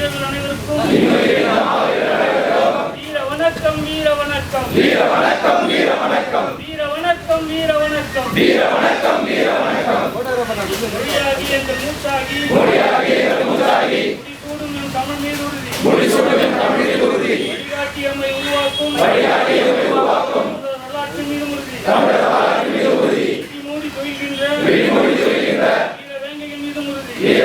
வீரர்கள் அனைவருக்கும் வீர வணக்கம் வீர வணக்கம். வீர வணக்கம் வீர வணக்கம். வீர வணக்கம் வீர வணக்கம் வீர வணக்கம் வீர வணக்கம் மொழியாகி எங்கள் மூச்சாகி மொழியாகி எங்கள் முடிசூடும் என் தமிழ் மீது உறுதி முடிசூடும் உறுதி வழிகாட்டி எம்மை உருவாக்கும். வழிகாட்டி எம்மை உருவாக்கும் மீது உறுதி தமிழர் மீது உறுதி மூடி தொய்கின்ற வீர வேங்கையின் உறுதி வீர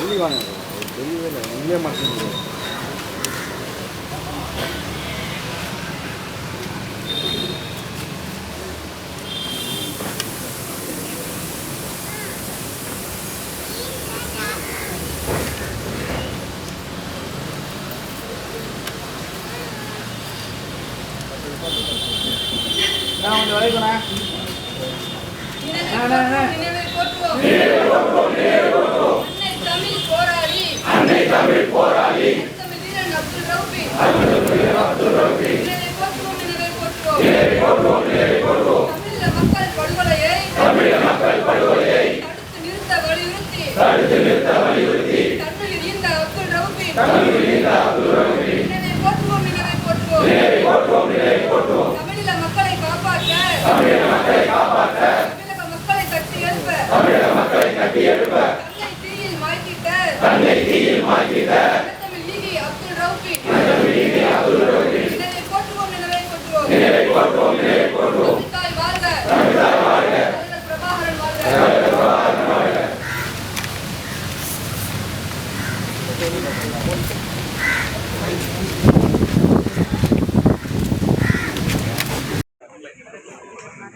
வெளியே வாங்க தெரியவே இல்லை உள்ளே மாட்டேங்குது நான் கொஞ்சம் வரைக்கணே நினைவை தடுத்து நிறுத்த வலியுறுத்தி தடுத்து நிறுத்த அப்துல் ரவுஃபி. நினைவை போற்றுவோம், நினைவை போற்றுவோம். போற்றுவோம் மக்களை காப்பாற்ற தமிழக மக்களை காப்பாற்ற தமிழக மக்களை கட்டி எழுப்ப தமிழக மக்களை கட்டி எழுப்ப தன்னை தீயில் மாய்த்திட்ட தன்னை தீயில்